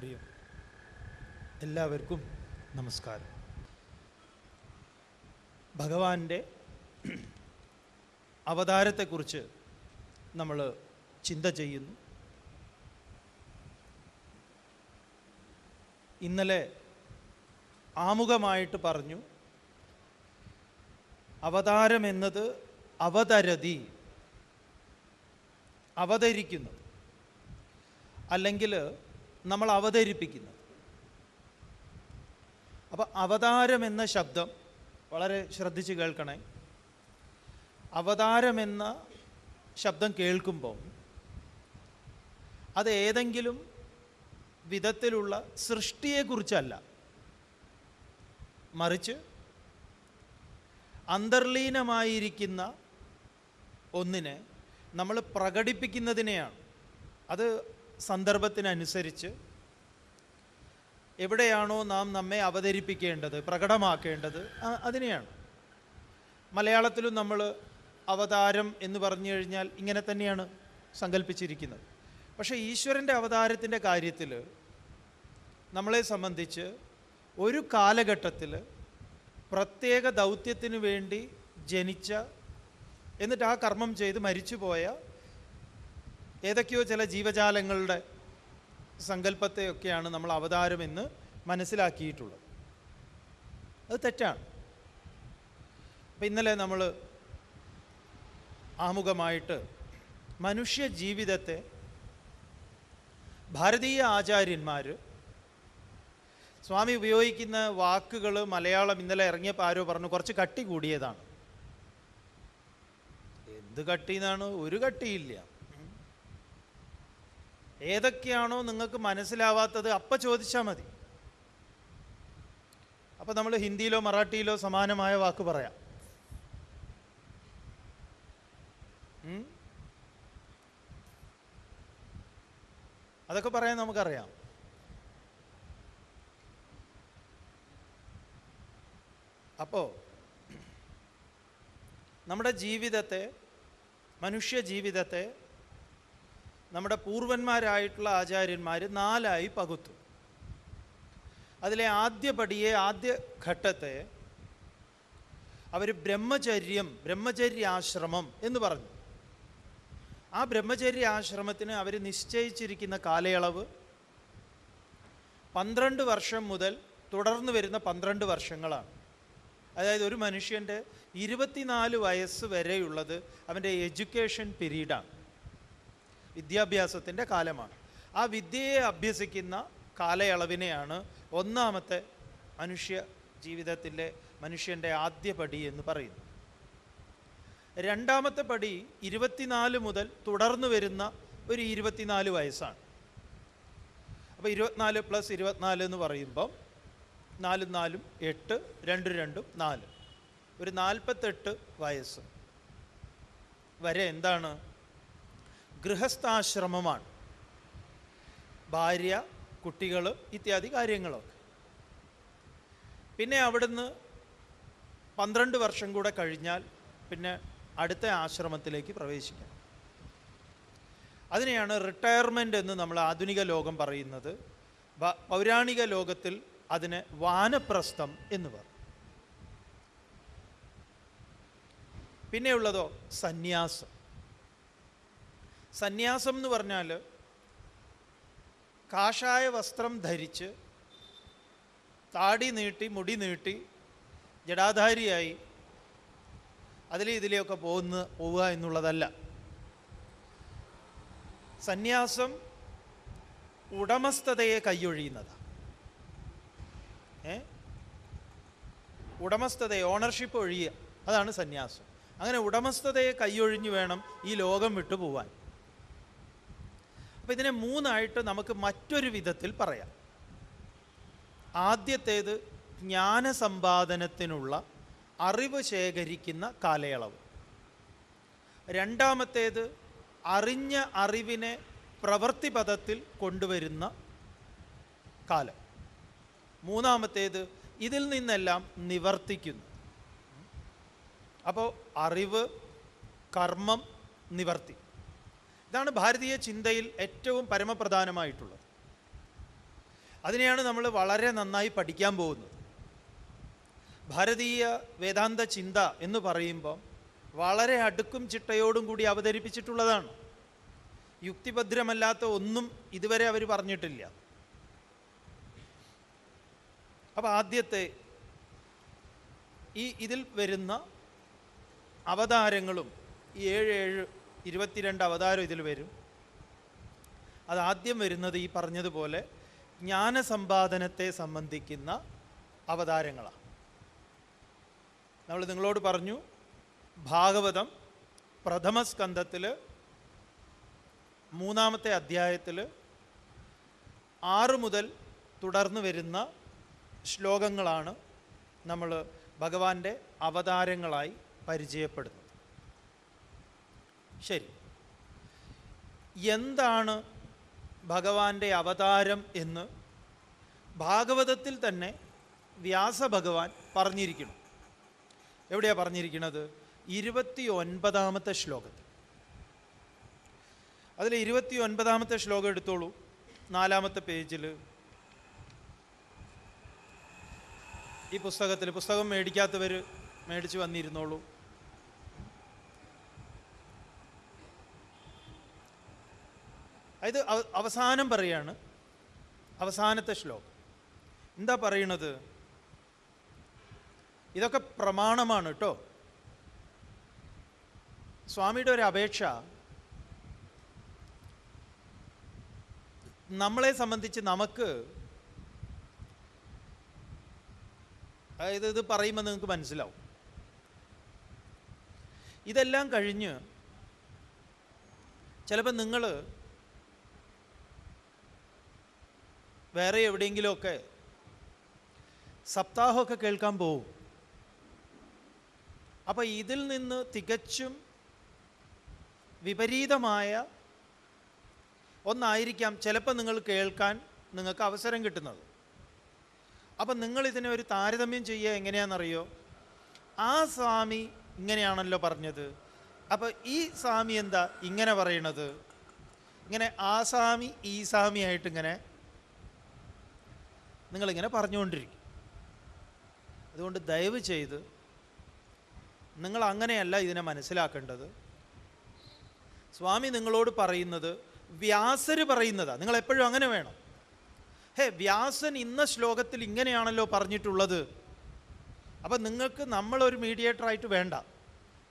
ഹരി എല്ലാവർക്കും നമസ്കാരം. ഭഗവാന്റെ അവതാരത്തെക്കുറിച്ച് നമ്മൾ ചിന്ത ചെയ്യുന്നു. ഇന്നലെ ആമുഖമായിട്ട് പറഞ്ഞു അവതാരം എന്നത് അവതരതി അവതരിക്കുന്നത് അല്ലെങ്കിൽ നമ്മൾ അവതരിപ്പിക്കുന്നത് അപ്പോൾ അവതാരം എന്ന ശബ്ദം വളരെ ശ്രദ്ധിച്ച് കേൾക്കണേ. അവതാരം എന്ന ശബ്ദം കേൾക്കുമ്പോൾ അത് ഏതെങ്കിലും വിധത്തിലുള്ള സൃഷ്ടിയെക്കുറിച്ചല്ല. മറിച്ച് അന്തർലീനമായിരിക്കുന്ന ഒന്നിനെ നമ്മൾ പ്രകടിപ്പിക്കുന്നതിനെയാണ്. അത് സന്ദർഭത്തിനനുസരിച്ച് എവിടെയാണോ നാം നമ്മെ അവതരിപ്പിക്കേണ്ടത് പ്രകടമാക്കേണ്ടത് അതിനെയാണ്. മലയാളത്തിലും നമ്മൾ അവതാരം എന്ന് പറഞ്ഞു കഴിഞ്ഞാൽ ഇങ്ങനെ തന്നെയാണ് സങ്കല്പിച്ചിരിക്കുന്നത് പക്ഷേ ഈശ്വരന്റെ അവതാരത്തിന്റെ കാര്യത്തിൽ നമ്മളെ സംബന്ധിച്ച് ഒരു കാലഘട്ടത്തിൽ പ്രത്യേക ദൗത്യത്തിന് വേണ്ടി ജനിച്ച എന്നിട്ട് ആ കർമ്മം ചെയ്ത് മരിച്ചുപോയ ഏതൊക്കെയോ ചില ജീവജാലങ്ങളുടെ സങ്കല്പത്തെയൊക്കെയാണ് നമ്മൾ അവതാരമെന്ന് മനസ്സിലാക്കിയിട്ടുള്ളത്. അത് തെറ്റാണ്. അപ്പം ഇന്നലെ നമ്മൾ ആമുഖമായിട്ട് മനുഷ്യ ജീവിതത്തെ ഭാരതീയ ആചാര്യന്മാർ സ്വാമി ഉപയോഗിക്കുന്ന വാക്കുകൾ മലയാളം ഇന്നലെ ഇറങ്ങിയപ്പോൾ ആരോ പറഞ്ഞു കുറച്ച് കട്ടി കൂടിയതാണ്. എന്ത് കട്ടി എന്നാണ് ഒരു കട്ടിയില്ല. ഏതൊക്കെയാണോ നിങ്ങൾക്ക് മനസ്സിലാവാത്തത് അപ്പം ചോദിച്ചാൽ മതി. അപ്പം നമ്മൾ ഹിന്ദിയിലോ മറാഠിയിലോ സമാനമായ വാക്ക് പറയാം? അതൊക്കെ പറയാൻ നമുക്കറിയാം. അപ്പോൾ നമ്മുടെ ജീവിതത്തെ മനുഷ്യ ജീവിതത്തെ നമ്മുടെ പൂർവന്മാരായിട്ടുള്ള ആചാര്യന്മാർ നാലായി പകുത്തു. അതിലെ ആദ്യ പടിയെ ആദ്യ ഘട്ടത്തെ അവർ ബ്രഹ്മചര്യം ബ്രഹ്മചര്യാശ്രമം എന്ന് പറഞ്ഞു. ആ ബ്രഹ്മചര്യാശ്രമത്തിന് അവർ നിശ്ചയിച്ചിരിക്കുന്ന കാലയളവ് പന്ത്രണ്ട് വർഷം മുതൽ തുടർന്ന് വരുന്ന പന്ത്രണ്ട് വർഷങ്ങളാണ്. അതായത് ഒരു മനുഷ്യന്റെ ഇരുപത്തിനാല് വയസ്സ് വരെയുള്ളത് അവന്റെ എഡ്യൂക്കേഷൻ പീരീഡാണ്. വിദ്യാഭ്യാസത്തിന്റെ കാലമാണ്. ആ വിദ്യയെ അഭ്യസിക്കുന്ന കാലയളവിനെയാണ് ഒന്നാമത്തെ മനുഷ്യ ജീവിതത്തിലെ മനുഷ്യന്റെ ആദ്യ പടി എന്ന് പറയുന്നു രണ്ടാമത്തെ പടി ഇരുപത്തിനാല് മുതൽ തുടർന്ന് വരുന്ന ഒരു ഇരുപത്തിനാല് വയസ്സാണ്. അപ്പോൾ ഇരുപത്തിനാല് പ്ലസ് ഇരുപത്തിനാല് എന്ന് പറയുമ്പം നാലും നാലും എട്ട് രണ്ടും രണ്ടും നാല്. ഒരു നാൽപ്പത്തെട്ട് വയസ്സ് വരെ എന്താണ് ഗൃഹസ്ഥാശ്രമമാണ്. ഭാര്യ കുട്ടികൾ ഇത്യാദി കാര്യങ്ങളൊക്കെ. പിന്നെ അവിടുന്ന് പന്ത്രണ്ട് വർഷം കൂടെ കഴിഞ്ഞാൽ പിന്നെ അടുത്ത ആശ്രമത്തിലേക്ക് പ്രവേശിക്കണം അതിനെയാണ് റിട്ടയർമെന്റ് എന്ന് നമ്മൾ ആധുനിക ലോകം പറയുന്നത്. പൗരാണിക ലോകത്തിൽ അതിന് വാനപ്രസ്ഥം എന്ന് പറയും. പിന്നെയുള്ളതോ സന്യാസം. സന്യാസം എന്ന് പറഞ്ഞാൽ കാഷായ വസ്ത്രം ധരിച്ച് താടി നീട്ടി മുടി നീട്ടി ജടാധാരിയായി അതിലെ ഇതിലെയൊക്കെ പോകുന്ന പോവുക എന്നുള്ളതല്ല. സന്യാസം ഉടമസ്ഥതയെ കൈയൊഴിയുന്നതാണ് ഏ? ഉടമസ്ഥതയെ ഓണർഷിപ്പ് ഒഴിയുക. അതാണ് സന്യാസം. അങ്ങനെ ഉടമസ്ഥതയെ കൈയൊഴിഞ്ഞു വേണം ഈ ലോകം വിട്ടു പോവാൻ അപ്പം ഇതിനെ മൂന്നായിട്ട് നമുക്ക് മറ്റൊരു വിധത്തിൽ പറയാം. ആദ്യത്തേത് ജ്ഞാനസമ്പാദനത്തിനുള്ള അറിവ് ശേഖരിക്കുന്ന കാലയളവ്. രണ്ടാമത്തേത് അറിഞ്ഞ അറിവിനെ പ്രവൃത്തിപഥത്തിൽ കൊണ്ടുവരുന്ന കാലം. മൂന്നാമത്തേത് ഇതിൽ നിന്നെല്ലാം നിവർത്തിക്കുന്നു. അപ്പോൾ അറിവ് കർമ്മം നിവർത്തി. ഇതാണ് ഭാരതീയ ചിന്തയിൽ ഏറ്റവും പരമപ്രധാനമായിട്ടുള്ളത്. അതിനെയാണ് നമ്മൾ വളരെ നന്നായി പഠിക്കാൻ പോകുന്നത്. ഭാരതീയ വേദാന്ത ചിന്ത എന്ന് പറയുമ്പോൾ വളരെ അടുക്കും ചിട്ടയോടും കൂടി അവതരിപ്പിച്ചിട്ടുള്ളതാണ്. യുക്തിഭദ്രമല്ലാത്ത ഒന്നും ഇതുവരെ അവർ പറഞ്ഞിട്ടില്ല. അപ്പോൾ ആദ്യത്തെ ഈ ഇതിൽ വരുന്ന അവതാരങ്ങളും ഈ ഏഴ് ഏഴ് ഇരുപത്തിരണ്ട് അവതാരം ഇതിൽ വരും. അതാദ്യം വരുന്നത് ഈ പറഞ്ഞതുപോലെ ജ്ഞാനസമ്പാദനത്തെ സംബന്ധിക്കുന്ന അവതാരങ്ങളാണ് നമ്മൾ നിങ്ങളോട് പറഞ്ഞു ഭാഗവതം പ്രഥമ സ്കന്ധത്തിൽ മൂന്നാമത്തെ അധ്യായത്തിൽ ആറ് മുതൽ തുടർന്ന് വരുന്ന ശ്ലോകങ്ങളാണ് നമ്മൾ ഭഗവാന്റെ അവതാരങ്ങളായി പരിചയപ്പെടുന്നത്. ശരി. എന്താണ് ഭഗവാന്റെ അവതാരം എന്ന് ഭാഗവതത്തിൽ തന്നെ വ്യാസഭഗവാൻ പറഞ്ഞിരിക്കുന്നു. എവിടെയാണ് പറഞ്ഞിരിക്കുന്നത്? ഇരുപത്തി ഒൻപതാമത്തെ ശ്ലോകത്തിൽ. അതിൽ ഇരുപത്തി ഒൻപതാമത്തെ ശ്ലോകം എടുത്തോളൂ. നാലാമത്തെ പേജിൽ. ഈ പുസ്തകത്തിൽ പുസ്തകം മേടിക്കാത്തവർ മേടിച്ച് വന്നിരുന്നോളൂ. അവ- അവസാനം പറയാണ് അവസാനത്തെ ശ്ലോകം. എന്താ പറയണത്? ഇതൊക്കെ പ്രമാണമാണ് കേട്ടോ. സ്വാമിയുടെ ഒരു അപേക്ഷ. നമ്മളെ സംബന്ധിച്ച് നമുക്ക് അതായത് ഇത് പറയുമ്പോൾ നിങ്ങൾക്ക് മനസ്സിലാവും. ഇതെല്ലാം കഴിഞ്ഞ് ചിലപ്പോൾ നിങ്ങൾ വേറെ എവിടെയെങ്കിലുമൊക്കെ സപ്താഹമൊക്കെ കേൾക്കാൻ പോവും. അപ്പോൾ ഇതിൽ നിന്ന് തികച്ചും വിപരീതമായ ഒന്നായിരിക്കാം ചിലപ്പോൾ നിങ്ങൾ കേൾക്കാൻ നിങ്ങൾക്ക് അവസരം കിട്ടുന്നത്. അപ്പം നിങ്ങൾ ഇതിനെ ഒരു താരതമ്യം ചെയ്യുക എങ്ങനെയാണെന്നറിയോ? ആ സ്വാമി ഇങ്ങനെയാണല്ലോ പറഞ്ഞത്. അപ്പോൾ ഈ സ്വാമി എന്താ ഇങ്ങനെ പറയണത്? ഇങ്ങനെ ആ സ്വാമി ഈ സ്വാമിയായിട്ടിങ്ങനെ നിങ്ങളിങ്ങനെ പറഞ്ഞുകൊണ്ടിരിക്കും. അതുകൊണ്ട് ദയവ് ചെയ്ത് നിങ്ങൾ അങ്ങനെയല്ല ഇതിനെ മനസ്സിലാക്കേണ്ടത്. സ്വാമി നിങ്ങളോട് പറയുന്നത് വ്യാസര് പറയുന്നതാണ് നിങ്ങൾ എപ്പോഴും അങ്ങനെ വേണം. ഹേ വ്യാസൻ ഇന്ന ശ്ലോകത്തിൽ ഇങ്ങനെയാണല്ലോ പറഞ്ഞിട്ടുള്ളത്. അപ്പം നിങ്ങൾക്ക് നമ്മളൊരു മീഡിയേറ്ററായിട്ട് വേണ്ട.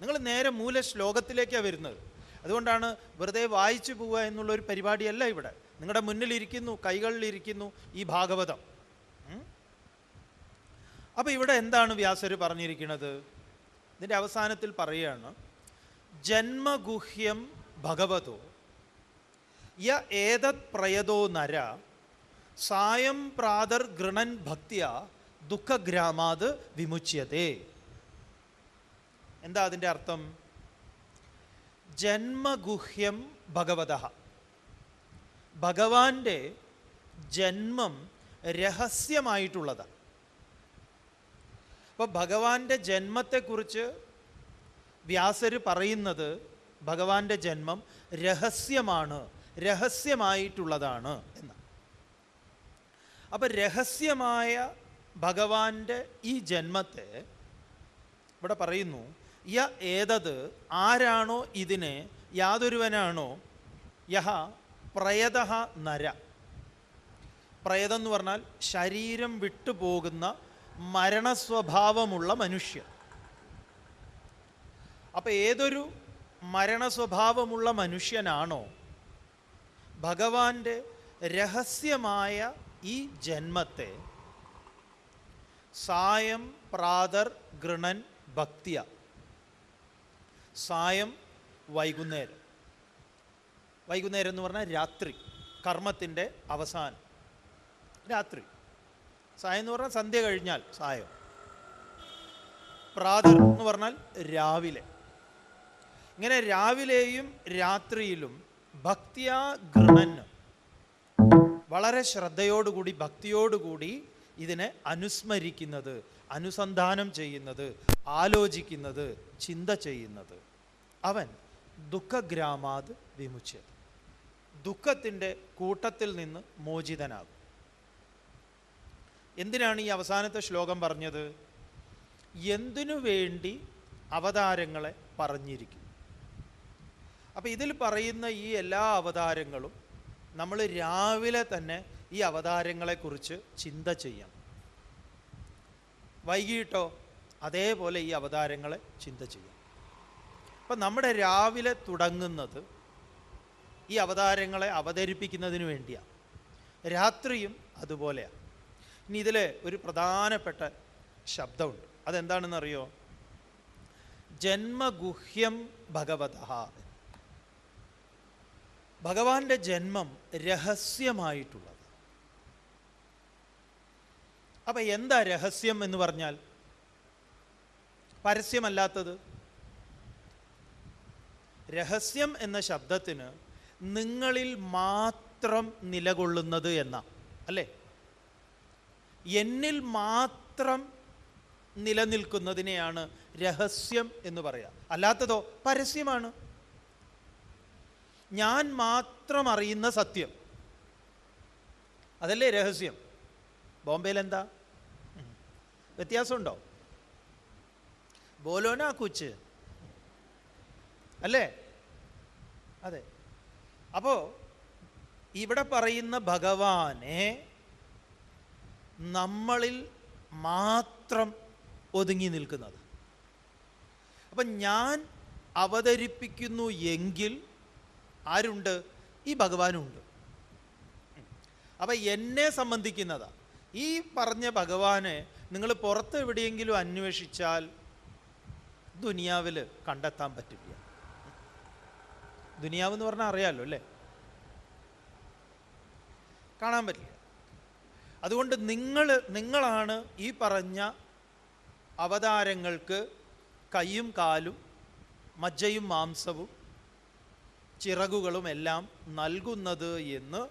നിങ്ങൾ നേരെ മൂല ശ്ലോകത്തിലേക്കാണ് വരുന്നത്. അതുകൊണ്ടാണ് വെറുതെ വായിച്ചു പോവുക എന്നുള്ളൊരു പരിപാടിയല്ല ഇവിടെ. നിങ്ങളുടെ മുന്നിലിരിക്കുന്നു കൈകളിലിരിക്കുന്നു ഈ ഭാഗവതം? അപ്പോൾ ഇവിടെ എന്താണ് വ്യാസർ പറഞ്ഞിരിക്കുന്നത്? ഇതിന്റെ അവസാനത്തിൽ പറയുകയാണ് ജന്മഗുഹ്യം ഭഗവതോ യ ഏതത് പ്രയതോ നര സായം പ്രാതർ ഗൃണൻ ഭക്തിയ ദുഃഖഗ്രാമാത് വിമുച്യതേ. എന്താ അതിന്റെ അർത്ഥം? ജന്മഗുഹ്യം ഭഗവത. ഭഗവാന്റെ ജന്മം രഹസ്യമായിട്ടുള്ളതാണ് അപ്പോൾ ഭഗവാന്റെ ജന്മത്തെക്കുറിച്ച് വ്യാസര് പറയുന്നത് ഭഗവാന്റെ ജന്മം രഹസ്യമാണ് രഹസ്യമായിട്ടുള്ളതാണ് എന്ന്. അപ്പം രഹസ്യമായ ഭഗവാന്റെ ഈ ജന്മത്തെ ഇവിടെ പറയുന്നു യ ഏതത് ആരാണോ ഇതിനെ യാതൊരുവനാണോ യഹ പ്രയത നര. പ്രയതം എന്ന് പറഞ്ഞാൽ ശരീരം വിട്ടുപോകുന്ന മരണസ്വഭാവമുള്ള മനുഷ്യൻ. അപ്പം ഏതൊരു മരണസ്വഭാവമുള്ള മനുഷ്യനാണോ ഭഗവാന്റെ രഹസ്യമായ ഈ ജന്മത്തെ സായം പ്രാതർ ഗൃണൻ ഭക്തിയ സായം വൈകുന്നേരം. വൈകുന്നേരം എന്ന് പറഞ്ഞാൽ രാത്രി കർമ്മത്തിന്റെ അവസാനം. രാത്രി. സായം എന്ന് പറഞ്ഞാൽ സന്ധ്യ കഴിഞ്ഞാൽ സായം. പ്രാതർ എന്ന് പറഞ്ഞാൽ രാവിലെ. ഇങ്ങനെ രാവിലെയും രാത്രിയിലും ഭക്തിയാ ഗൃണന് വളരെ ശ്രദ്ധയോടുകൂടി ഭക്തിയോടുകൂടി ഇതിനെ അനുസ്മരിക്കുന്നത് അനുസന്ധാനം ചെയ്യുന്നത് ആലോചിക്കുന്നത് ചിന്ത ചെയ്യുന്നത്. അവൻ ദുഃഖഗ്രാമാത് വിമുച്ചത്. ദുഃഖത്തിന്റെ കൂട്ടത്തിൽ നിന്ന് മോചിതനാകും. എന്തിനാണ് ഈ അവസാനത്തെ ശ്ലോകം പറഞ്ഞത്? എന്തിനു വേണ്ടി അവതാരങ്ങളെ പറഞ്ഞിരിക്കും? അപ്പോൾ ഇതിൽ പറയുന്ന ഈ എല്ലാ അവതാരങ്ങളും നമ്മൾ രാവിലെ തന്നെ ഈ അവതാരങ്ങളെക്കുറിച്ച് ചിന്ത ചെയ്യണം. വൈകിട്ടോ അതേപോലെ ഈ അവതാരങ്ങളെ ചിന്ത ചെയ്യണം. അപ്പം നമ്മുടെ രാവിലെ തുടങ്ങുന്നത് ഈ അവതാരങ്ങളെ അവതരിപ്പിക്കുന്നതിന് വേണ്ടിയാണ് രാത്രിയും അതുപോലെയാണ് ഇനി ഇതിൽ ഒരു പ്രധാനപ്പെട്ട ശബ്ദമുണ്ട്. അതെന്താണെന്നറിയോ? ജന്മഗുഹ്യം ഭഗവത. ഭഗവാന്റെ ജന്മം രഹസ്യമായിട്ടുള്ളത്. അപ്പം എന്താ രഹസ്യം എന്ന് പറഞ്ഞാൽ? പരസ്യമല്ലാത്തത്? രഹസ്യം എന്ന ശബ്ദത്തിന് നിങ്ങളിൽ മാത്രം നിലകൊള്ളുന്നത് എന്ന അല്ലേ? എന്നിൽ മാത്രം നിലനിൽക്കുന്നതിനെയാണ് രഹസ്യം എന്ന് പറയാം അല്ലാത്തതോ പരസ്യമാണ്. ഞാൻ മാത്രം അറിയുന്ന സത്യം. അതല്ലേ രഹസ്യം? ബോംബെയിൽ എന്താ. വ്യത്യാസമുണ്ടോ? ബോലോന കുച്ച്. അല്ലേ? അതെ. അപ്പോൾ ഇവിടെ പറയുന്ന ഭഗവാനെ നമ്മളിൽ മാത്രം ഒതുങ്ങി നിൽക്കുന്നത്. അപ്പം ഞാൻ അവതരിപ്പിക്കുന്നു എങ്കിൽ ആരുണ്ട്? ഈ ഭഗവാനുണ്ട്. അപ്പം എന്നെ സംബന്ധിക്കുന്നതാ ഈ പറഞ്ഞ ഭഗവാനെ നിങ്ങൾ പുറത്ത് എവിടെയെങ്കിലും അന്വേഷിച്ചാൽ ദുനിയാവിൽ കണ്ടെത്താൻ പറ്റില്ല. ദുനിയാവ് എന്ന് പറഞ്ഞാൽ അറിയാമല്ലോ അല്ലേ? കാണാൻ പറ്റില്ല. അതുകൊണ്ട് നിങ്ങൾ നിങ്ങളാണ് ഈ പറഞ്ഞ അവതാരങ്ങൾക്ക് കയ്യും കാലും മജ്ജയും മാംസവും ചിറകുകളും എല്ലാം നൽകുന്നത് എന്ന്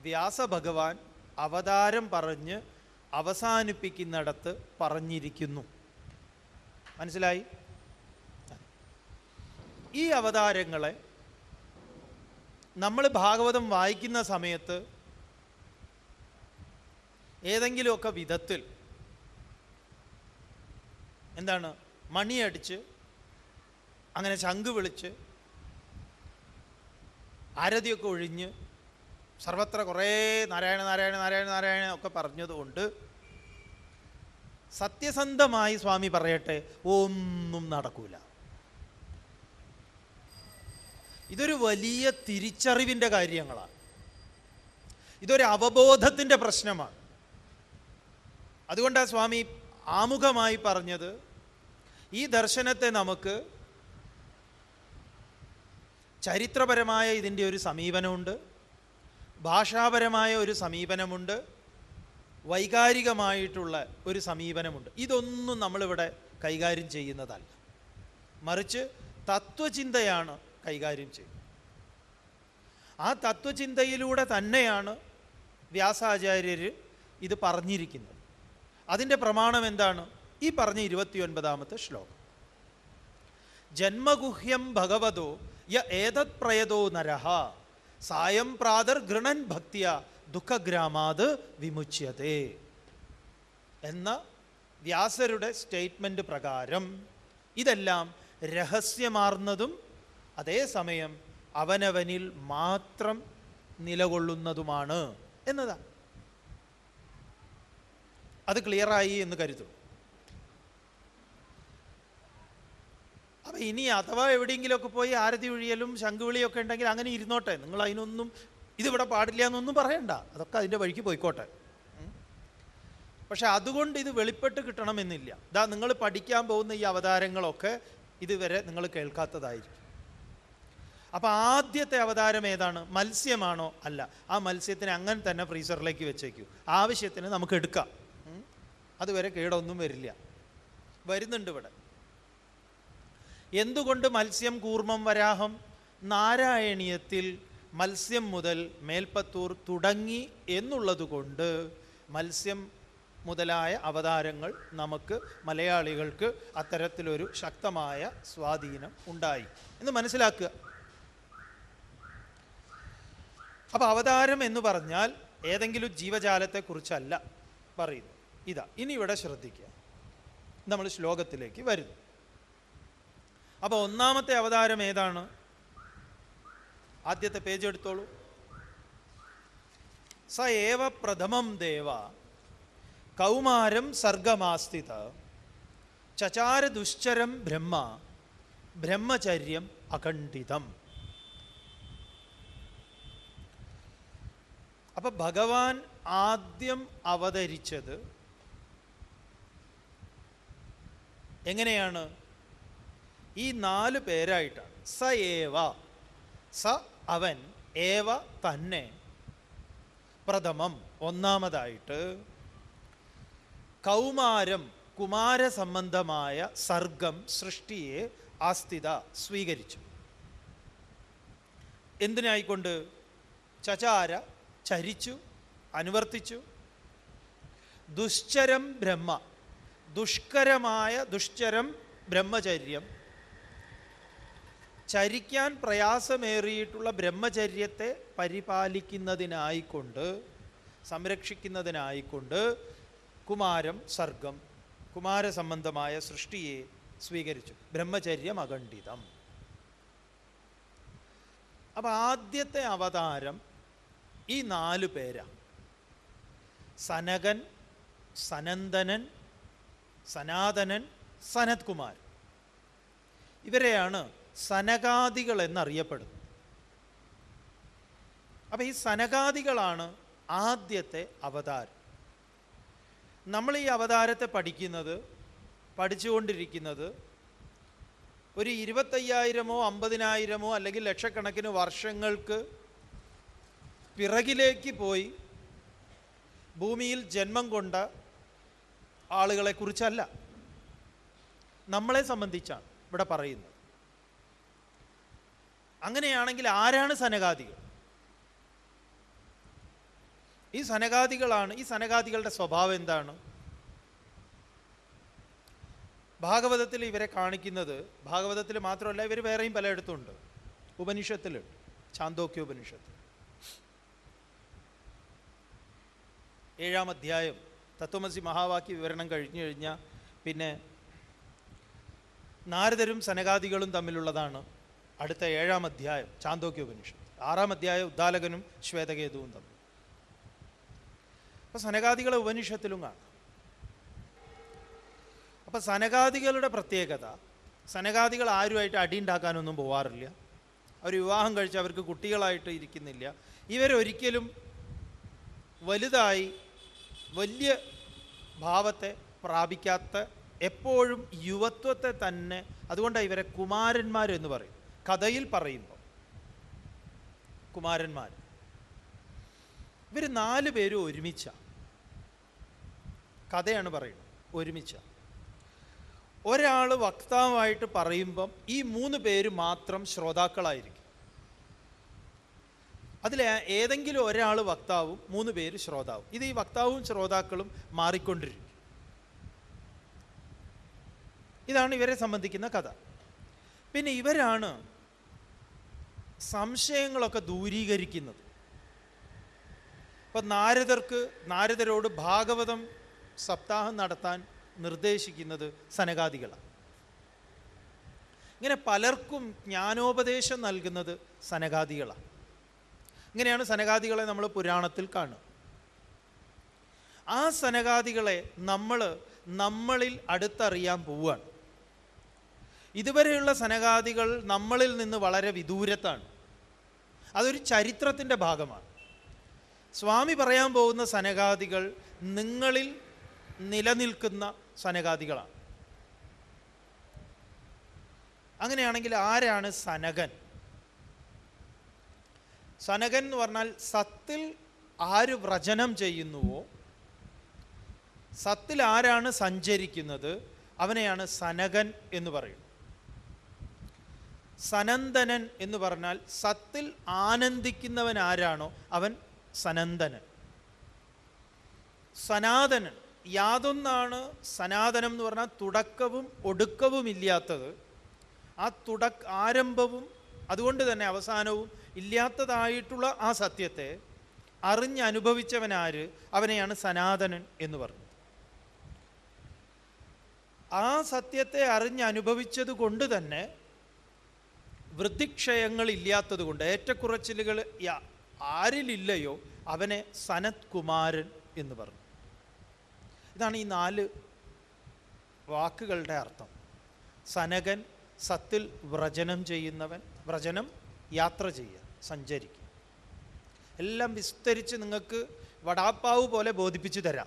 വ്യാസഭഗവാൻ അവതാരം പറഞ്ഞ് അവസാനിപ്പിക്കുന്നിടത്ത് പറഞ്ഞിരിക്കുന്നു. മനസ്സിലായി? ഈ അവതാരങ്ങളെ നമ്മൾ ഭാഗവതം വായിക്കുന്ന സമയത്ത് ഏതെങ്കിലുമൊക്കെ വിധത്തിൽ എന്താണ് മണിയടിച്ച് അങ്ങനെ ശംഖ് വിളിച്ച് ആരതിയൊക്കെ ഒഴിഞ്ഞ് സർവത്ര കുറേ നാരായണ നാരായണ നാരായണ നാരായണ ഒക്കെ പറഞ്ഞതുകൊണ്ട് സത്യസന്ധമായി സ്വാമി പറയട്ടെ ഒന്നും നടക്കൂല. ഇതൊരു വലിയ തിരിച്ചറിവിന്റെ കാര്യങ്ങളാണ്. ഇതൊരു അവബോധത്തിന്റെ പ്രശ്നമാണ്. അതുകൊണ്ടാണ് സ്വാമി ആമുഖമായി പറഞ്ഞത് ഈ ദർശനത്തെ നമുക്ക് ചരിത്രപരമായ ഇതിന്റെ ഒരു സമീപനമുണ്ട് ഭാഷാപരമായ ഒരു സമീപനമുണ്ട് വൈകാരികമായിട്ടുള്ള ഒരു സമീപനമുണ്ട്. ഇതൊന്നും നമ്മളിവിടെ കൈകാര്യം ചെയ്യുന്നതല്ല. മറിച്ച് തത്വചിന്തയാണ് കൈകാര്യം ചെയ്യുന്നത്. ആ തത്വചിന്തയിലൂടെ തന്നെയാണ് വ്യാസാചാര്യർ ഇത് പറഞ്ഞിരിക്കുന്നത്. അതിന്റെ പ്രമാണം എന്താണ്? ഈ പറഞ്ഞ ഇരുപത്തിയൊൻപതാമത്തെ ശ്ലോകം. ജന്മഗുഹ്യം ഭഗവതോ യ ഏതത് പ്രയതോ നരഹ. സായം പ്രാതർ ഗൃണൻ ഭക്തിയ ദുഃഖഗ്രാമാത് വിമുച്യതേ. എന്ന വ്യാസരുടെ സ്റ്റേറ്റ്മെന്റ് പ്രകാരം ഇതെല്ലാം രഹസ്യമാർന്നതും അതേസമയം അവനവനിൽ മാത്രം നിലകൊള്ളുന്നതുമാണ് എന്നതാണ്. അത് ക്ലിയറായി എന്ന് കരുതും. അപ്പം ഇനി അഥവാ എവിടെയെങ്കിലുമൊക്കെ പോയി ആരതി ഒഴിയലും ശംഖുവിളിയൊക്കെ ഉണ്ടെങ്കിൽ അങ്ങനെ ഇരുന്നോട്ടെ. നിങ്ങൾ അതിനൊന്നും ഇതിവിടെ പാടില്ല എന്നൊന്നും പറയണ്ട. അതൊക്കെ അതിന്റെ വഴിക്ക് പോയിക്കോട്ടെ. പക്ഷെ അതുകൊണ്ട് ഇത് വെളിപ്പെട്ട് കിട്ടണമെന്നില്ല. ഇതാ നിങ്ങൾ പഠിക്കാൻ പോകുന്ന ഈ അവതാരങ്ങളൊക്കെ ഇതുവരെ നിങ്ങൾ കേൾക്കാത്തതായിരിക്കും. അപ്പോൾ ആദ്യത്തെ അവതാരം ഏതാണ്? മത്സ്യമാണോ? അല്ല. ആ മത്സ്യത്തിനെ അങ്ങനെ തന്നെ ഫ്രീസറിലേക്ക് വെച്ചേക്കൂ. ആവശ്യത്തിന് നമുക്ക് എടുക്കാം. അതുവരെ കേടൊന്നും വരില്ല. വരുന്നുണ്ട് ഇവിടെ. എന്തുകൊണ്ട് മത്സ്യം കൂർമ്മം വരാഹം നാരായണീയത്തിൽ മത്സ്യം മുതൽ മേൽപ്പത്തൂർ തുടങ്ങി എന്നുള്ളതുകൊണ്ട് മത്സ്യം മുതലായ അവതാരങ്ങൾ നമുക്ക് മലയാളികൾക്ക് അത്തരത്തിലൊരു ശക്തമായ സ്വാധീനം ഉണ്ടായി. എന്ന് മനസ്സിലാക്കുക. അപ്പോൾ അവതാരം എന്ന് പറഞ്ഞാൽ ഏതെങ്കിലും ജീവജാലത്തെക്കുറിച്ചല്ല പറയുന്നു ഇതാ ഇനി ഇവിടെ ശ്രദ്ധിക്കുക. നമ്മൾ ശ്ലോകത്തിലേക്ക് വരുന്നു. അപ്പോൾ ഒന്നാമത്തെ അവതാരം ഏതാണ്? ആദ്യത്തെ പേജ് എടുത്തോളൂ. സ ഏവ പ്രഥമം ദേവ കൗമാരം സർഗമാസ്ഥിത ചചാര ദുശ്ചരം ബ്രഹ്മ ബ്രഹ്മചര്യം അഖണ്ഡിതം. അപ്പൊ ഭഗവാൻ ആദ്യം അവതരിച്ചത് എങ്ങനെയാണ്? ഈ നാല് പേരായിട്ടാണ് സ ഏവ സ അവൻ ഏവ തന്നെ. പ്രഥമം ഒന്നാമതായിട്ട് കൗമാരം കുമാര സംബന്ധമായ സർഗം സൃഷ്ടിയെ ആസ്ഥിത സ്വീകരിച്ചു. എന്തിനായിക്കൊണ്ട്? ചചാര ചരിച്ചു അനുവർത്തിച്ചു. ദുശ്ചരം ബ്രഹ്മ ദുഷ്കരമായ ദുഷ്ചരം ബ്രഹ്മചര്യം. ചരിക്കാൻ പ്രയാസമേറിയിട്ടുള്ള ബ്രഹ്മചര്യത്തെ പരിപാലിക്കുന്നതിനായിക്കൊണ്ട് സംരക്ഷിക്കുന്നതിനായിക്കൊണ്ട് കുമാരം സർഗം കുമാരസംബന്ധമായ സൃഷ്ടിയെ സ്വീകരിച്ചു. ബ്രഹ്മചര്യം അഖണ്ഡിതം. അപ്പം ആദ്യത്തെ അവതാരം ഈ നാലു പേരാണ് സനകൻ സനന്ദനൻ സനാതനൻ സനത് കുമാർ ഇവരെയാണ് സനകാദികൾ എന്നറിയപ്പെടുന്നത്. അപ്പം ഈ സനകാദികളാണ് ആദ്യത്തെ അവതാരം. നമ്മൾ ഈ അവതാരത്തെ പഠിക്കുന്നത് പഠിച്ചുകൊണ്ടിരിക്കുന്നത് ഒരു ഇരുപത്തയ്യായിരമോ അമ്പതിനായിരമോ അല്ലെങ്കിൽ ലക്ഷക്കണക്കിന് വർഷങ്ങൾക്ക് പിറകിലേക്ക് പോയി ഭൂമിയിൽ ജന്മം കൊണ്ട ആളുകളെക്കുറിച്ചല്ല. നമ്മളെ സംബന്ധിച്ചാണ് ഇവിടെ പറയുന്നത്. അങ്ങനെയാണെങ്കിൽ ആരാണ് സനകാദികൾ? ഈ സനകാദികളാണ് ഈ സനകാദികളുടെ സ്വഭാവം എന്താണ്? ഭാഗവതത്തിൽ ഇവരെ കാണിക്കുന്നത് ഭാഗവതത്തിൽ മാത്രമല്ല ഇവർ വേറെയും പലയിടത്തുണ്ട്. ഉപനിഷത്തിലുണ്ട് ചാന്തോക്യ ഉപനിഷത്ത് ഏഴാം അധ്യായം തത്വമസി മഹാവാക്യ വിവരണം കഴിഞ്ഞു കഴിഞ്ഞാൽ പിന്നെ നാരദരും സനകാദികളും തമ്മിലുള്ളതാണ് അടുത്ത ഏഴാം അധ്യായം ചാന്തോക്യ ഉപനിഷത്ത്. ആറാം അധ്യായം ഉദ്ദാലകനും ശ്വേതകേതുവും തമ്മിൽ. അപ്പം സനകാദികളെ ഉപനിഷത്തിലും കാണാം. അപ്പം സനകാദികളുടെ പ്രത്യേകത സനകാദികൾ ആരുമായിട്ട് അടിയുണ്ടാക്കാനൊന്നും പോവാറില്ല. അവർ വിവാഹം കഴിച്ച് അവർക്ക് കുട്ടികളായിട്ട് ഇരിക്കുന്നില്ല. ഇവരൊരിക്കലും വലുതായി വലിയ ഭാവത്തെ പ്രാപിക്കാത്ത എപ്പോഴും യുവത്വത്തെ തന്നെ അതുകൊണ്ടാണ് ഇവരെ കുമാരന്മാർ എന്ന് പറയും. കഥയിൽ പറയുമ്പോൾ കുമാരന്മാർ ഇവർ നാല് പേരും ഒരുമിച്ച. കഥയാണ് പറയുന്നത്. ഒരുമിച്ച. ഒരാൾ വക്താവായിട്ട് പറയുമ്പം ഈ മൂന്ന് പേര് മാത്രം ശ്രോതാക്കളായിരിക്കും. അതിൽ ഏതെങ്കിലും ഒരാൾ വക്താവും മൂന്ന് പേര് ശ്രോതാവും. ഇത് ഈ വക്താവും ശ്രോതാക്കളും മാറിക്കൊണ്ടിരിക്കും. ഇതാണ് ഇവരെ സംബന്ധിക്കുന്ന കഥ. പിന്നെ ഇവരാണ് സംശയങ്ങളൊക്കെ ദൂരീകരിക്കുന്നത്. ഇപ്പം നാരദർക്ക് നാരദരോട് ഭാഗവതം സപ്താഹം നടത്താൻ നിർദ്ദേശിക്കുന്നത് സനകാദികളാണ്. ഇങ്ങനെ പലർക്കും ജ്ഞാനോപദേശം നൽകുന്നത് സനകാദികളാണ്. ഇങ്ങനെയാണ് സനകാദികളെ നമ്മൾ പുരാണത്തിൽ കാണുക. ആ സനകാദികളെ നമ്മൾ നമ്മളിൽ അടുത്തറിയാൻ പോവുകയാണ്. ഇതുവരെയുള്ള സനകാദികൾ നമ്മളിൽ നിന്ന് വളരെ വിദൂരത്താണ്. അതൊരു ചരിത്രത്തിന്റെ ഭാഗമാണ്. സ്വാമി പറയാൻ പോകുന്ന സനകാദികൾ നിങ്ങളിൽ നിലനിൽക്കുന്ന സനകാദികളാണ് അങ്ങനെയാണെങ്കിൽ ആരാണ് സനകൻ സനകൻ എന്ന് പറഞ്ഞാൽ സത്തിൽ ആര് വ്രജനം ചെയ്യുന്നുവോ സത്തിൽ ആരാണ് സഞ്ചരിക്കുന്നത് അവനെയാണ് സനകൻ എന്ന് പറയുന്നത്. സനന്ദനൻ എന്ന് പറഞ്ഞാൽ സത്തിൽ ആനന്ദിക്കുന്നവൻ ആരാണോ അവൻ സനന്ദനൻ. സനാതനൻ യാതൊന്നാണ് സനാതനം എന്ന് പറഞ്ഞാൽ തുടക്കവും ഒടുക്കവും ഇല്ലാത്തത് ആ തുടക്ക ആരംഭവും അതുകൊണ്ട് തന്നെ അവസാനവും ഇല്ലാത്തതായിട്ടുള്ള ആ സത്യത്തെ അറിഞ്ഞനുഭവിച്ചവനാര്? അവനെയാണ് സനാതനൻ എന്ന് പറഞ്ഞത്. ആ സത്യത്തെ അറിഞ്ഞ് അനുഭവിച്ചത് കൊണ്ട് തന്നെ വൃത്തിക്ഷയങ്ങൾ ഇല്ലാത്തത് കൊണ്ട് ഏറ്റക്കുറച്ചിലുകൾ ആരിലില്ലയോ അവനെ സനത് കുമാരൻ എന്ന് പറഞ്ഞു. ഇതാണ് ഈ നാല് വാക്കുകളുടെ അർത്ഥം. സനകൻ സത്തിൽ വ്രജനം ചെയ്യുന്നവൻ വ്രജനം യാത്ര ചെയ്യുക സഞ്ചരിക്കുക. എല്ലാം വിസ്തരിച്ച് നിങ്ങൾക്ക് വടാപ്പാവ് പോലെ ബോധിപ്പിച്ചു തരാം.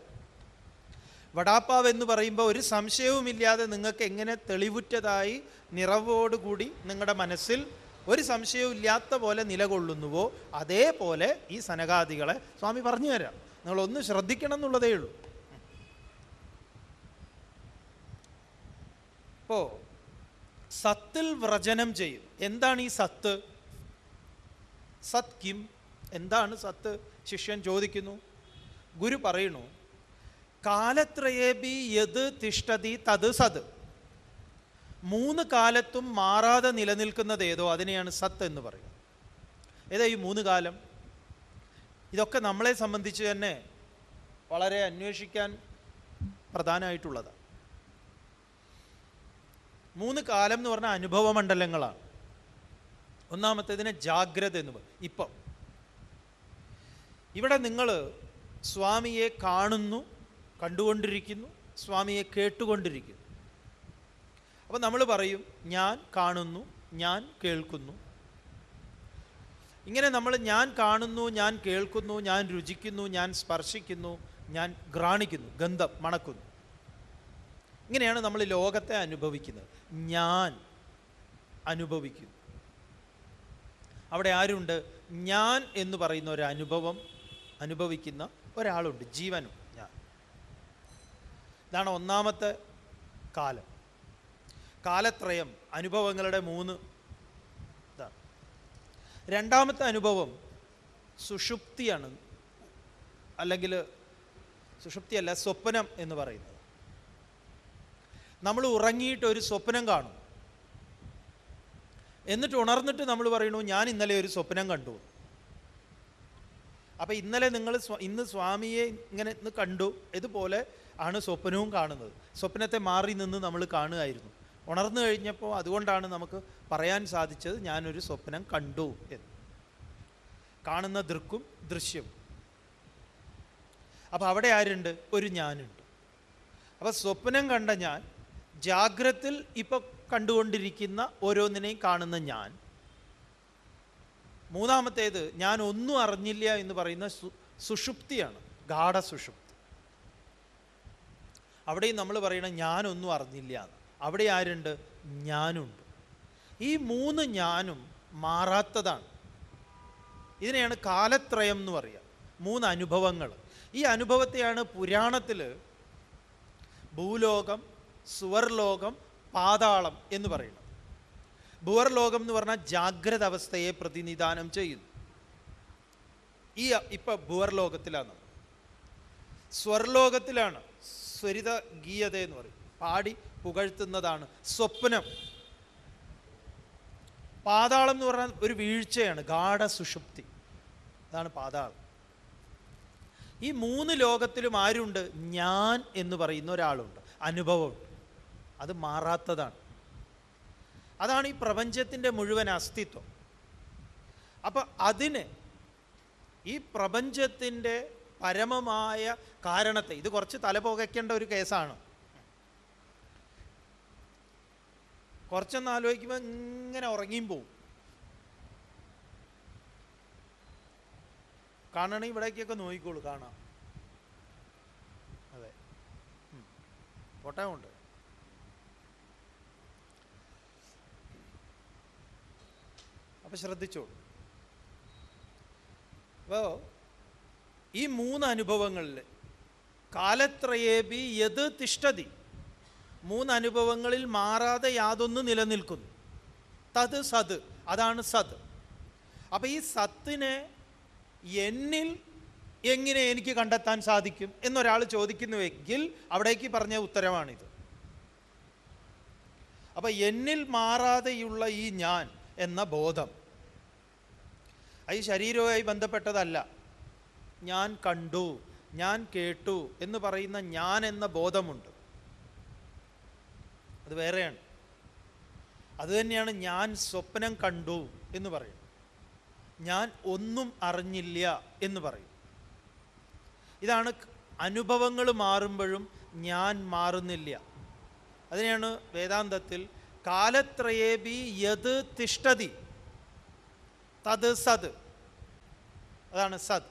വടാപ്പാവ് എന്ന് പറയുമ്പോൾ ഒരു സംശയവുമില്ലാതെ നിങ്ങൾക്ക് എങ്ങനെ തെളിവുറ്റതായി നിറവോടുകൂടി നിങ്ങളുടെ മനസ്സിൽ ഒരു സംശയവും ഇല്ലാത്ത പോലെ നിലകൊള്ളുന്നുവോ അതേപോലെ ഈ സനകാദികളെ സ്വാമി പറഞ്ഞു തരാം. നിങ്ങളൊന്ന് ശ്രദ്ധിക്കണം എന്നുള്ളതേ ഉള്ളൂ. ഇപ്പോ സത്തിൽ വ്രജനം ചെയ്യും. എന്താണ് ഈ സത്ത്? സത് കിം? എന്താണ് സത്ത്? ശിഷ്യൻ ചോദിക്കുന്നു. ഗുരു പറയുന്നു കാലത്രയേബി യത് തിഷ്ടതി തത് സത്. മൂന്ന് കാലത്തും മാറാതെ നിലനിൽക്കുന്നത് ഏതോ അതിനെയാണ് സത്ത് എന്ന് പറയുക ഏതാ ഈ മൂന്ന് കാലം? ഇതൊക്കെ നമ്മളെ സംബന്ധിച്ച് തന്നെ വളരെ അന്വേഷിക്കാൻ പ്രധാനമായിട്ടുള്ളതാണ്. മൂന്ന് കാലം എന്ന് പറഞ്ഞാൽ അനുഭവ മണ്ഡലങ്ങളാണ്. ഒന്നാമത്തേതിനെ ജാഗ്രത എന്ന് പറയും ഇപ്പം. ഇവിടെ നിങ്ങൾ സ്വാമിയെ കാണുന്നു കണ്ടുകൊണ്ടിരിക്കുന്നു സ്വാമിയെ കേട്ടുകൊണ്ടിരിക്കുന്നു. അപ്പം നമ്മൾ പറയും ഞാൻ കാണുന്നു ഞാൻ കേൾക്കുന്നു. ഇങ്ങനെ നമ്മൾ ഞാൻ കാണുന്നു ഞാൻ കേൾക്കുന്നു ഞാൻ രുചിക്കുന്നു ഞാൻ സ്പർശിക്കുന്നു ഞാൻ ഗ്രാണിക്കുന്നു ഗന്ധം മണക്കുന്നു. ഇങ്ങനെയാണ് നമ്മൾ ലോകത്തെ അനുഭവിക്കുന്നത്. ഞാൻ അനുഭവിക്കുന്നു അവിടെ ആരുണ്ട്? ഞാൻ എന്ന് പറയുന്ന ഒരു അനുഭവം അനുഭവിക്കുന്ന ഒരാളുണ്ട്. ജീവനും ഞാൻ. ഇതാണ് ഒന്നാമത്തെ കാലം. കാലത്രയം അനുഭവങ്ങളുടെ മൂന്ന് ഇതാണ് രണ്ടാമത്തെ അനുഭവം സുഷുപ്തിയാണ്. അല്ലെങ്കിൽ സുഷുപ്തിയല്ല സ്വപ്നം എന്ന് പറയുന്നത്. നമ്മൾ ഉറങ്ങിയിട്ട് ഒരു സ്വപ്നം കാണും. എന്നിട്ട് ഉണർന്നിട്ട് നമ്മൾ പറയണു ഞാൻ ഇന്നലെ ഒരു സ്വപ്നം കണ്ടു. അപ്പം ഇന്നലെ നിങ്ങൾ ഇന്ന് സ്വാമിയെ ഇങ്ങനെ ഇന്ന് കണ്ടു. ഇതുപോലെ ആണ് സ്വപ്നവും കാണുന്നത്. സ്വപ്നത്തെ മാറി നിന്ന് നമ്മൾ കാണുകയായിരുന്നു. ഉണർന്നു കഴിഞ്ഞപ്പോൾ അതുകൊണ്ടാണ് നമുക്ക് പറയാൻ സാധിച്ചത് ഞാനൊരു സ്വപ്നം കണ്ടു എന്ന്. കാണുന്ന ദൃക്കും ദൃശ്യവും. അപ്പോൾ അവിടെ ആരുണ്ട്? ഒരു ഞാനുണ്ട്. അപ്പോൾ സ്വപ്നം കണ്ട ഞാൻ ജാഗ്രത്തിൽ ഇപ്പൊ കണ്ടുകൊണ്ടിരിക്കുന്ന ഓരോന്നിനെയും കാണുന്ന ഞാൻ. മൂന്നാമത്തേത് ഞാൻ ഒന്നും അറിഞ്ഞില്ല എന്ന് പറയുന്ന സുഷുപ്തിയാണ് ഗാഠ സുഷുപ്തി അവിടെയും നമ്മൾ പറയണ ഞാനൊന്നും അറിഞ്ഞില്ല അവിടെ ആരുണ്ട്? ഞാനുണ്ട്. ഈ മൂന്ന് ഞാനും മാറാത്തതാണ്. ഇതിനെയാണ് കാലത്രയം എന്ന് പറയുക മൂന്ന് അനുഭവങ്ങൾ ഈ അനുഭവത്തെയാണ് പുരാണത്തിൽ ഭൂലോകം സുവർലോകം പാതാളം എന്ന് പറയുന്നത് ഭുവർലോകം എന്ന് പറഞ്ഞാൽ ജാഗ്രത അവസ്ഥയെ പ്രതിനിധാനം ചെയ്യുന്നു. ഈ ഇപ്പം ഭുവർലോകത്തിലാണ്. ലോകത്തിലാണ് സ്വർലോകത്തിലാണ് സ്വരിത ഗീയത എന്ന് പറയും. പാടി പുകഴ്ത്തുന്നതാണ് സ്വപ്നം. പാതാളം എന്ന് പറഞ്ഞാൽ ഒരു വീഴ്ചയാണ് ഗാഠ സുഷുപ്തി അതാണ് പാതാളം. ഈ മൂന്ന് ലോകത്തിലും ആരുണ്ട്? ഞാൻ എന്ന് പറയുന്ന ഒരാളുണ്ട്. അനുഭവമുണ്ട് അത് മാറാത്തതാണ്. അതാണ് ഈ പ്രപഞ്ചത്തിന്റെ മുഴുവൻ അസ്തിത്വം. അപ്പോൾ അതിന് ഈ പ്രപഞ്ചത്തിന്റെ പരമമായ കാരണത്തെ ഇത് കുറച്ച് തലപോകയ്ക്കേണ്ട ഒരു കേസാണ്. കുറച്ചൊന്ന് ആലോചിക്കുമ്പോൾ ഇങ്ങനെ ഉറങ്ങിയും പോവും. കാണണേ ഇവിടേക്കൊക്കെ നോക്കിക്കോളൂ കാണാം. അതെ. കോട്ടയമുണ്ട് അപ്പൊ ശ്രദ്ധിച്ചോളൂ. അപ്പോൾ ഈ മൂന്ന് അനുഭവങ്ങളിൽ കാലത്രയേബി യത് തിഷ്ടതി മൂന്ന് അനുഭവങ്ങളിൽ മാറാതെ യാതൊന്ന് നിലനിൽക്കുന്നു. തത് സത് അതാണ് സത്. അപ്പം ഈ സത്തിനെ എന്നിൽ എങ്ങനെ എനിക്ക് കണ്ടെത്താൻ സാധിക്കും എന്നൊരാൾ ചോദിക്കുന്നുവെങ്കിൽ അവിടേക്ക് പറഞ്ഞ ഉത്തരമാണിത്. അപ്പം എന്നിൽ മാറാതെയുള്ള ഈ ഞാൻ എന്ന ബോധം അത് ശരീരവുമായി ബന്ധപ്പെട്ടതല്ല. ഞാൻ കണ്ടു ഞാൻ കേട്ടു എന്ന് പറയുന്ന ഞാൻ എന്ന ബോധമുണ്ട്. അത് വേറെയാണ്. അതുതന്നെയാണ് ഞാൻ സ്വപ്നം കണ്ടു എന്ന് പറയും. ഞാൻ ഒന്നും അറിഞ്ഞില്ല എന്ന് പറയും. ഇതാണ് അനുഭവങ്ങൾ മാറുമ്പോഴും ഞാൻ മാറുന്നില്ല. അതിനെയാണ് വേദാന്തത്തിൽ കാലത്രയേബി യത് തിഷ്ടതി തത് സത് അതാണ് സത്